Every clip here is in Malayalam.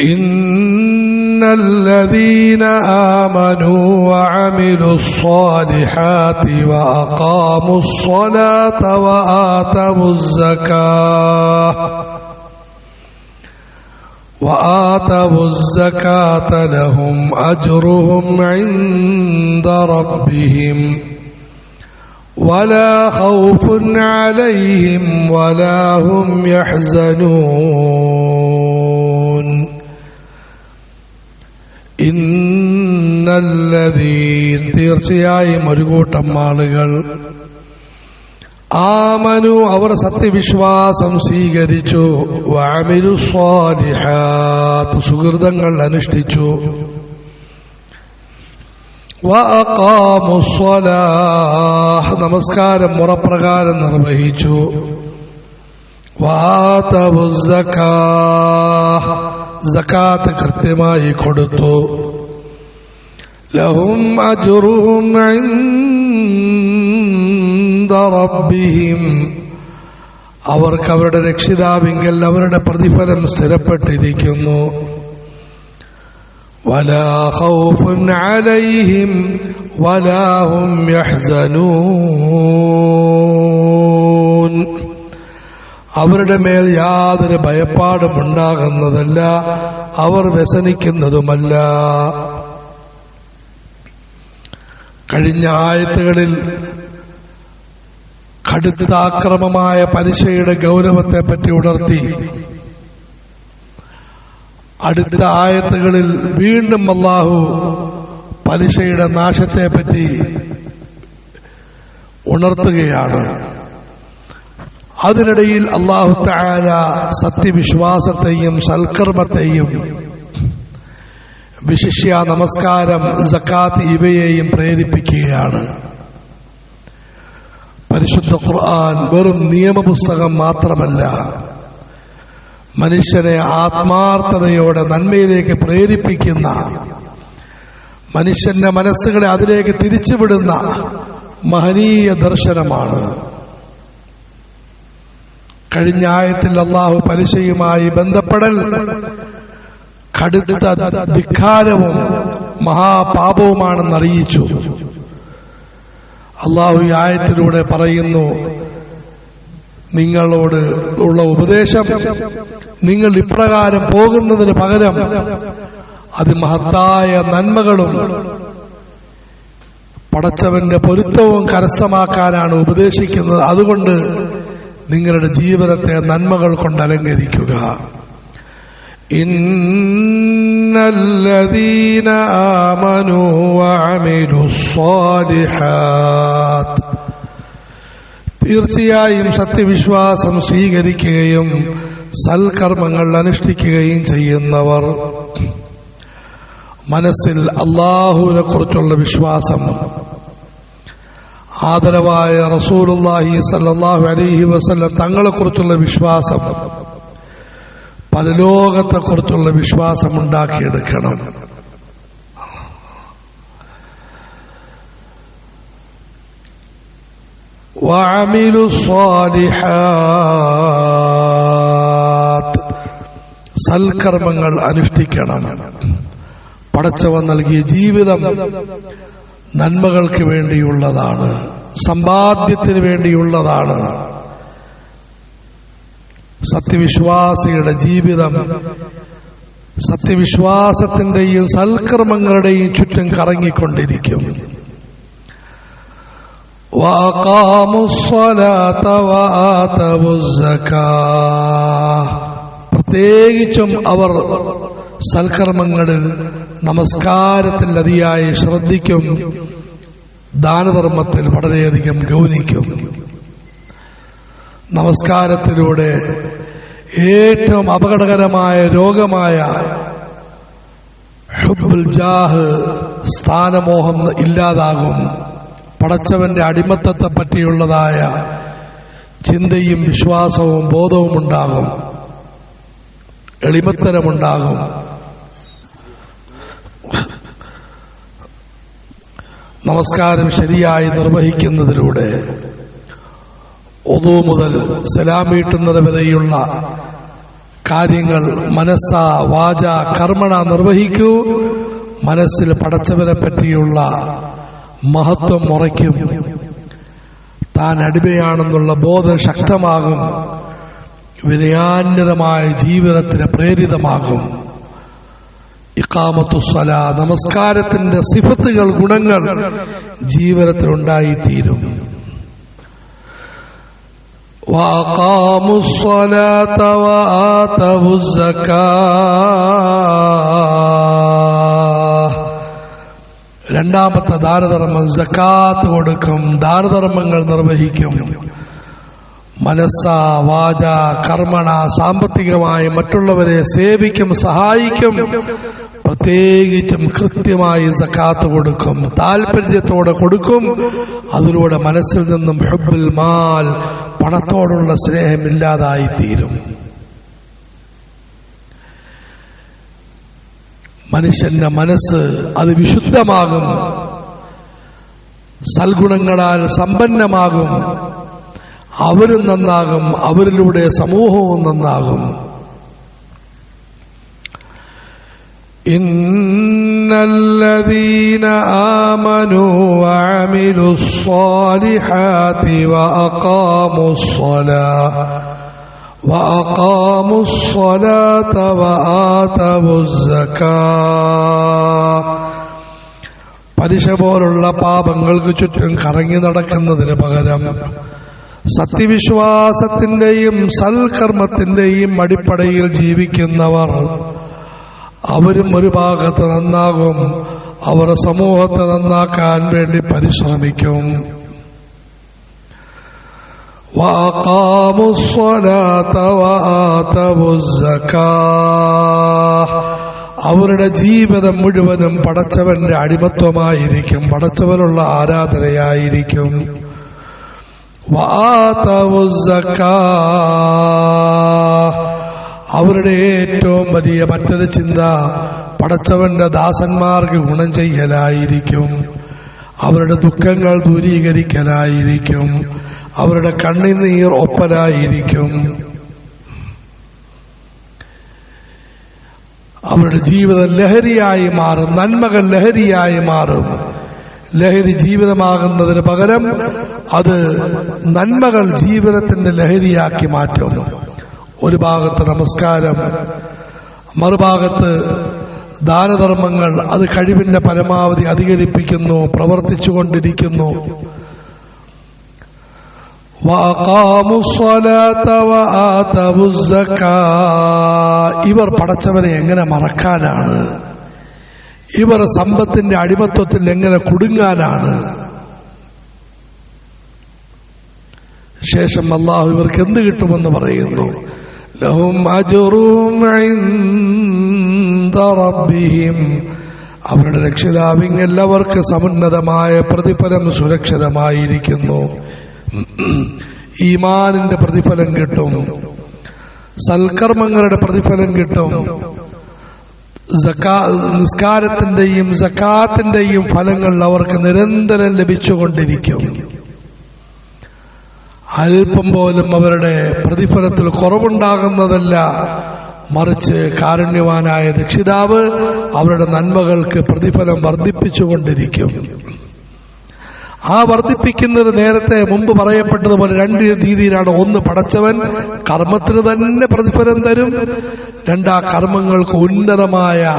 إن الذين آمنوا وعملوا الصالحات وأقاموا الصلاة وآتوا الزكاة وآتوا الزكاة لهم أجرهم عند ربهم ولا خوف عليهم ولا هم يحزنون തീർച്ചയായും ഒരു കൂട്ടം ആളുകൾ ആമനു അവർ സത്യവിശ്വാസം സ്വീകരിച്ചു. വാമിരു സ്വാലിഹാത്ത് സുഹൃതങ്ങൾ അനുഷ്ഠിച്ചു. നമസ്കാരം മുറപ്രകാരം നിർവഹിച്ചു. വാതവു സക്കാഹ് സക്കാത്ത് കൃത്യമായി കൊടുത്തു ലഹും അജുറുഹും ഇൻദ റബ്ബിഹിം അവർക്ക് അവരുടെ രക്ഷിതാവിങ്കൽ അവരുടെ പ്രതിഫലം സ്ഥിരപ്പെട്ടിരിക്കുന്നു ولا خوف عليهم ولا هم يحزنون അവരുടെ മേൽ യാതൊരു ഭയപ്പാടും ഉണ്ടാകുന്നതല്ല അവർ വ്യസനിക്കുന്നതുമല്ല. കഴിഞ്ഞ ആയത്തുകളിൽ കടുത്താക്രമമായ പലിശയുടെ ഗൗരവത്തെ പറ്റി ഉണർത്തി. അടുത്ത ആയത്തുകളിൽ വീണ്ടും അള്ളാഹു പലിശയുടെ നാശത്തെപ്പറ്റി ഉണർത്തുകയാണ്. അതിനിടയിൽ അള്ളാഹു താല സത്യവിശ്വാസത്തെയും സൽക്കർമ്മത്തെയും വിശിഷ്യ നമസ്കാരം സക്കാത്ത് ഇവയെയും പ്രേരിപ്പിക്കുകയാണ്. പരിശുദ്ധ ഖുർആൻ വെറും നിയമപുസ്തകം മാത്രമല്ല മനുഷ്യനെ ആത്മാർത്ഥതയോടെ നന്മയിലേക്ക് പ്രേരിപ്പിക്കുന്ന മനുഷ്യന്റെ മനസ്സുകളെ അതിലേക്ക് തിരിച്ചുവിടുന്ന മഹനീയ ദർശനമാണ്. കഴിഞ്ഞ ആയത്തിൽ അള്ളാഹു പലിശയുമായി ബന്ധപ്പെടൽ കടുത്ത ധിക്കാരവും മഹാപാപവുമാണെന്ന് അറിയിച്ചു അള്ളാഹു ഈ ആയത്തിലൂടെ പറയുന്നു നിങ്ങളോട് ഉള്ള ഉപദേശം നിങ്ങൾ ഇപ്രകാരം പോകുന്നതിന് പകരം അതിമഹത്തായ നന്മകളും പടച്ചവന്റെ പൊരുത്തവും കരസ്ഥമാക്കാനാണ് ഉപദേശിക്കുന്നത്. അതുകൊണ്ട് നിങ്ങളുടെ ജീവിതത്തെ നന്മകൾ കൊണ്ട് അലങ്കരിക്കുക. ഇന്നല്ലദീന ആമനു വഅമിലു സ്വാലിഹാത്ത്. തീർച്ചയായും സത്യവിശ്വാസം സ്വീകരിക്കുകയും സൽക്കർമ്മങ്ങൾ അനുഷ്ഠിക്കുകയും ചെയ്യുന്നവർ മനസ്സിൽ അള്ളാഹുവിനെ കുറിച്ചുള്ള വിശ്വാസം ആദരവായ റസൂലുല്ലാഹി സല്ലാഹു അലൈഹി വസല്ലം തങ്ങളെക്കുറിച്ചുള്ള വിശ്വാസം പരലോകത്തെക്കുറിച്ചുള്ള വിശ്വാസം ഉണ്ടാക്കിയെടുക്കണം وعملوا الصالحات സൽക്കർമ്മങ്ങൾ അനുഷ്ഠിക്കണം പടച്ചവൻ നൽകിയ ജീവിതം നന്മകൾക്ക് വേണ്ടിയുള്ളതാണ് സമ്പാദ്യത്തിന് വേണ്ടിയുള്ളതാണ്. സത്യവിശ്വാസിയുടെ ജീവിതം സത്യവിശ്വാസത്തിന്റെയും സൽക്രമങ്ങളുടെയും ചുറ്റും കറങ്ങിക്കൊണ്ടിരിക്കും. പ്രത്യേകിച്ചും അവർ സൽക്കർമ്മങ്ങളിൽ നമസ്കാരത്തിൽ അതിയായി ശ്രദ്ധിക്കും. ദാനധർമ്മത്തിൽ വളരെയധികം ഗൗനിക്കും. നമസ്കാരത്തിലൂടെ ഏറ്റവും അപകടകരമായ രോഗമായ ഹുബുൽ ജാഹ് സ്ഥാനമോഹം ഇല്ലാതാകും. പടച്ചവന്റെ അടിമത്തത്തെ പറ്റിയുള്ളതായ ചിന്തയും വിശ്വാസവും ബോധവും ഉണ്ടാകും എളിമത്തരമുണ്ടാകും. നമസ്കാരം ശരിയായി നിർവഹിക്കുന്നതിലൂടെ ഒതു മുതൽ സലാം വീട്ടുന്നത് വരെയുള്ള കാര്യങ്ങൾ മനസ്സ വാച കർമ്മണ നിർവഹിക്കൂ. മനസ്സിൽ പടച്ചവനെ പറ്റിയുള്ള മഹത്വം മുറയ്ക്കും താൻ അടിമയാണെന്നുള്ള ബോധം ശക്തമാകും. വിനയാന്യതമായ ജീവിതത്തിന് പ്രേരിതമാകും. ഇക്കാമത്തു സ്വല നമസ്കാരത്തിന്റെ സിഫത്തുകൾ ഗുണങ്ങൾ ജീവിതത്തിൽ ഉണ്ടായിത്തീരും രണ്ടാമത്തെ ദാനധർമ്മം ജക്കാത്ത് കൊടുക്കും ദാനധർമ്മങ്ങൾ നിർവഹിക്കും. മനസ്സ വാച കർമ്മണ സാമ്പത്തികമായി മറ്റുള്ളവരെ സേവിക്കും സഹായിക്കും. പ്രത്യേകിച്ചും കൃത്യമായി സക്കാത്ത് കൊടുക്കും താല്പര്യത്തോടെ കൊടുക്കും. അതിലൂടെ മനസ്സിൽ നിന്നും ഹുബുൽ മാൽ പണത്തോടുള്ള സ്നേഹമില്ലാതായി തീരും മനുഷ്യന്റെ മനസ്സ് അത് വിശുദ്ധമാകും. സൽഗുണങ്ങളാൽ സമ്പന്നമാകും. അവരും നന്നാകും അവരിലൂടെ സമൂഹവും നന്നാകും. إن الذين آمنوا وعملوا الصالحات وأقاموا الصلاة وأقاموا الصلاة وآتوا الزكاة പലിശ പോലുള്ള പാപങ്ങൾക്ക് ചുറ്റും കറങ്ങി നടക്കുന്നതിന് പകരം സത്യവിശ്വാസത്തിന്റെയും സൽക്കർമ്മത്തിന്റെയും അടിപ്പടയിൽ ജീവിക്കുന്നവർ അവരും ഒരു ഭാഗത്ത് നന്നാകും അവർ സമൂഹത്തെ നന്നാക്കാൻ വേണ്ടി പരിശ്രമിക്കും وأقاموا الصلاة وآتوا الزكاة അവരുടെ ജീവിതം മുഴുവനും പടച്ചവന്റെ അടിമത്വമായിരിക്കും പടച്ചവനുള്ള ആരാധനയായിരിക്കും وآتوا الزكاة അവരുടെ ഏറ്റവും വലിയ മറ്റൊരു ചിന്ത പടച്ചവന്റെ ദാസന്മാർക്ക് ഗുണം ചെയ്യലായിരിക്കും. അവരുടെ ദുഃഖങ്ങൾ ദൂരീകരിക്കലായിരിക്കും. അവരുടെ കണ്ണിനീർ ഒപ്പലായിരിക്കും. അവരുടെ ജീവിതം ലഹരിയായി മാറും നന്മകൾ ലഹരിയായി മാറും. ലഹരി ജീവിതമാകുന്നതിന് പകരം അത് നന്മകൾ ജീവിതത്തിന്റെ ലഹരിയാക്കി മാറ്റും ഒരു ഭാഗത്ത് നമസ്കാരം മറുഭാഗത്ത് ദാനധർമ്മങ്ങൾ അത് കഴിവിന്റെ പരമാവധി അധികരിപ്പിക്കുന്നു പ്രവർത്തിച്ചുകൊണ്ടിരിക്കുന്നു. ഇവർ പടച്ചവനെ എങ്ങനെ മറക്കാനാണ്? ഇവർ സമ്പത്തിന്റെ അടിമത്വത്തിൽ എങ്ങനെ കുടുങ്ങാനാണ്? ശേഷം അള്ളാഹു ഇവർക്ക് എന്ത് കിട്ടുമെന്ന് പറയുന്നു? ലഹും عند റബ്ബിഹിം. അവരുടെ രക്ഷിതാവിങ് എല്ലാവർക്ക് സമുന്നതമായ പ്രതിഫലം സുരക്ഷിതമായിരിക്കുന്നു. ഈമാനിന്റെ പ്രതിഫലം കിട്ടും. സൽക്കർമ്മങ്ങളുടെ പ്രതിഫലം കിട്ടും. നിസ്കാരത്തിന്റെയും സക്കാത്തിന്റെയും ഫലങ്ങൾ അവർക്ക് നിരന്തരം ലഭിച്ചുകൊണ്ടിരിക്കും. അല്പം പോലും അവരുടെ പ്രതിഫലത്തിൽ കുറവുണ്ടാകുന്നതല്ല. മറിച്ച് കാരുണ്യവാനായ രക്ഷിതാവ് അവരുടെ നന്മകൾക്ക് പ്രതിഫലം വർദ്ധിപ്പിച്ചുകൊണ്ടിരിക്കും. ആ വർദ്ധിപ്പിക്കുന്നത് നേരത്തെ മുമ്പ് പറയപ്പെട്ടതുപോലെ രണ്ട് രീതിയിലാണ്. ഒന്ന് പടച്ചവൻ കർമ്മത്തിന് തന്നെ പ്രതിഫലം തരും. രണ്ടാ കർമ്മങ്ങൾക്ക് ഉന്നതമായ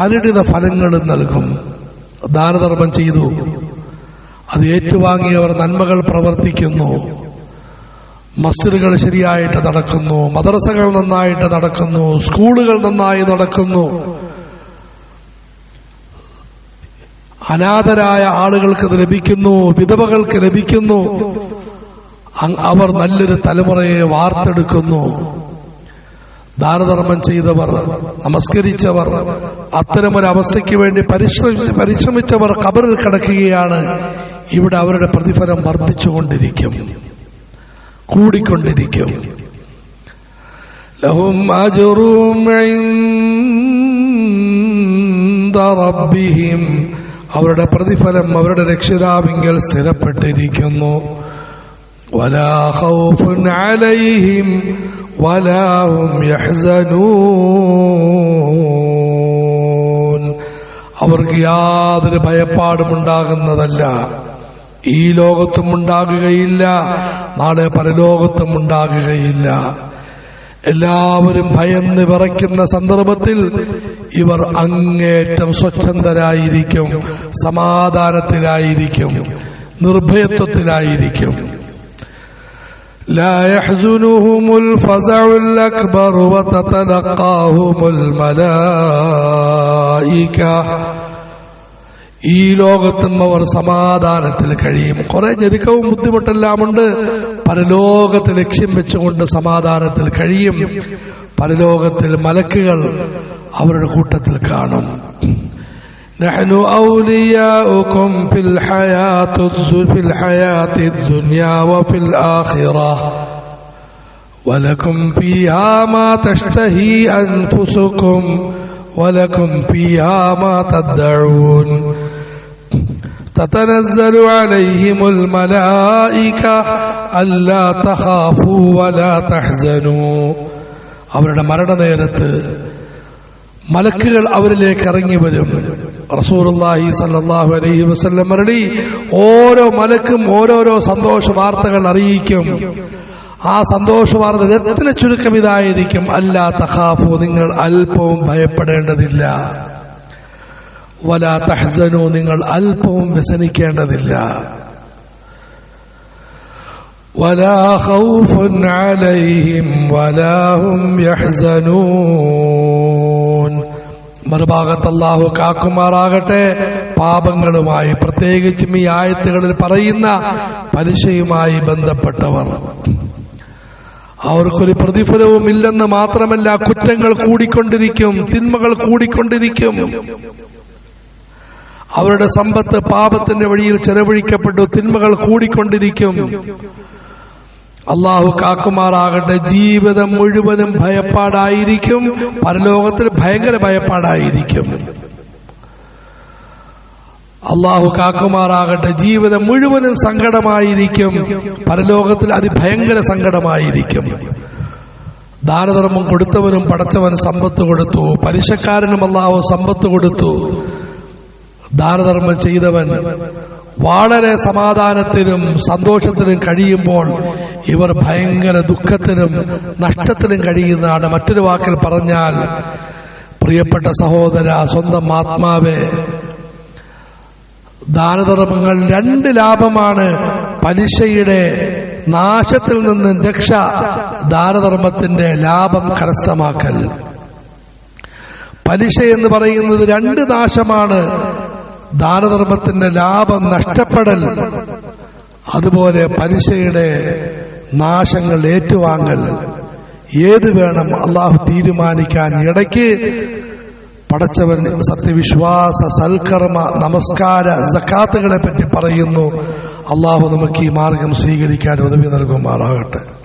പരിണിത ഫലങ്ങളും നൽകും. ദാനധർമ്മം ചെയ്തു. അത് ഏറ്റുവാങ്ങിയവർ നന്മകൾ പ്രവർത്തിക്കുന്നു. മസ്ജിദുകൾ ശരിയായിട്ട് നടക്കുന്നു മദ്രസകൾ നന്നായിട്ട് നടക്കുന്നു സ്കൂളുകൾ നന്നായി നടക്കുന്നു. അനാഥരായ ആളുകൾക്ക് ലഭിക്കുന്നു വിധവകൾക്ക് ലഭിക്കുന്നു. അവർ നല്ലൊരു തലമുറയെ വാർത്തെടുക്കുന്നു. ദാനധർമ്മം ചെയ്തവർ നമസ്കരിച്ചവർ അത്തരമൊരവസ്ഥയ്ക്ക് വേണ്ടി പരിശ്രമിച്ച് പരിശ്രമിച്ചവർ കബറിൽ കിടക്കുകയാണ്. ഇവിടെ അവരുടെ പ്രതിഫലം വർദ്ധിച്ചുകൊണ്ടിരിക്കും. കൂടിക്കൊണ്ടിരിക്കും. ലഹും അജുറും അവരുടെ പ്രതിഫലം അവരുടെ രക്ഷിതാവിങ്കൽ സ്ഥിരപ്പെട്ടിരിക്കുന്നു. അവർക്ക് യാതൊരു ഭയപ്പാടും ഉണ്ടാകുന്നതല്ല ഈ ലോകത്തും ഉണ്ടാകുകയില്ല നാളെ പരലോകത്തും ഉണ്ടാകുകയില്ല എല്ലാവരും ഭയന്ന് വിറയ്ക്കുന്ന സന്ദർഭത്തിൽ ഇവർ അങ്ങേറ്റം സ്വച്ഛന്തരായിരിക്കും സമാധാനത്തിലായിരിക്കും നിർഭയത്വത്തിലായിരിക്കും لا يحزنهم الفزع الأكبر وتتلقاهم الملائكة ഈ ലോകത്തും അവർ സമാധാനത്തിൽ കഴിയും കുറെ ഞെരുക്കവും ബുദ്ധിമുട്ടെല്ലാം ഉണ്ട് പരലോകത്ത് ലക്ഷ്യം വെച്ചുകൊണ്ട് സമാധാനത്തിൽ കഴിയും പരലോകത്തിൽ മലക്കുകൾ അവരുടെ കൂട്ടത്തിൽ കാണും نحن أولياؤكم في الحياة الد- في الحياة الدنيا وفي الآخرة ولكم فيها ما تشتهي أنفسكم ولكم فيها ما تدعون تتنزل عليهم الملائكة ألا تخافوا ولا تحزنوا അവരുടെ മരണനേരത്ത് മലക്കുകൾ അവരിലേക്ക് ഇറങ്ങി വരും റസൂറുല്ലാഹി സല്ലല്ലാഹു അലൈഹി വസല്ലം മരളി ഓരോ മലക്കും ഓരോരോ സന്തോഷ വാർത്തകൾ അറിയിക്കും ആ സന്തോഷ വാർത്ത രത്ന ചുരുക്കം ഇതായിരിക്കും അല്ലാ തഖാഫു നിങ്ങൾ അല്പവും ഭയപ്പെടേണ്ടതില്ല വലാ തഹ്സനു നിങ്ങൾ അല്പവും വ്യസനിക്കേണ്ടതില്ല ولا خوف عليهم ولا هم يحزنون മറുഭാഗത്ത് അള്ളാഹു കാക്കുമാറാകട്ടെ പാപങ്ങളുമായി പ്രത്യേകിച്ചും ഈ ആയത്തുകളിൽ പറയുന്ന പലിശയുമായി ബന്ധപ്പെട്ടവർ അവർക്കൊരു പ്രതിഫലവും ഇല്ലെന്ന് മാത്രമല്ല കുറ്റങ്ങൾ കൂടിക്കൊണ്ടിരിക്കും തിന്മകൾ കൂടിക്കൊണ്ടിരിക്കും അവരുടെ സമ്പത്ത് പാപത്തിന്റെ വഴിയിൽ ചെലവഴിക്കപ്പെട്ടു തിന്മകൾ കൂടിക്കൊണ്ടിരിക്കും. അള്ളാഹു കാക്കുമാറാകട്ടെ ജീവിതം മുഴുവനും ഭയപ്പാടായിരിക്കും പരലോകത്തിൽ ഭയങ്കര ഭയപ്പാടായിരിക്കും. അള്ളാഹു കാക്കുമാറാകട്ടെ ജീവിതം മുഴുവനും സങ്കടമായിരിക്കും പരലോകത്തിൽ അതിഭയങ്കര സങ്കടമായിരിക്കും. ദാനധർമ്മം കൊടുത്തവനും പടച്ചവനും സമ്പത്ത് കൊടുത്തു പലിശക്കാരനും അള്ളാഹു സമ്പത്ത് കൊടുത്തു. ദാനധർമ്മം ചെയ്തവൻ വളരെ സമാധാനത്തിനും സന്തോഷത്തിനും കഴിയുമ്പോൾ ഇവർ ഭയങ്കര ദുഃഖത്തിനും നഷ്ടത്തിനും കഴിയുന്നതാണ്. മറ്റൊരു വാക്കിൽ പറഞ്ഞാൽ പ്രിയപ്പെട്ട സഹോദര സ്വന്തം ആത്മാവെ ദാനധർമ്മങ്ങൾ രണ്ട് ലാഭമാണ്. പലിശയുടെ നാശത്തിൽ നിന്ന് രക്ഷ ദാനധർമ്മത്തിന്റെ ലാഭം കരസ്ഥമാക്കൽ. പലിശ എന്ന് പറയുന്നത് രണ്ട് നാശമാണ്. ദാനധർമ്മത്തിന്റെ ലാഭം നഷ്ടപ്പെടൽ അതുപോലെ പലിശയുടെ നാശങ്ങൾ ഏറ്റുവാങ്ങൽ. ഏത് വേണം അള്ളാഹു തീരുമാനിക്കാൻ? ഇടയ്ക്ക് പടച്ചവൻ സത്യവിശ്വാസ സൽക്കർമ്മ നമസ്കാര സക്കാത്തുകളെ പറ്റി പറയുന്നു. അള്ളാഹു നമുക്ക് ഈ മാർഗം സ്വീകരിക്കാൻ ഉദവി നൽകുമാറാകട്ടെ.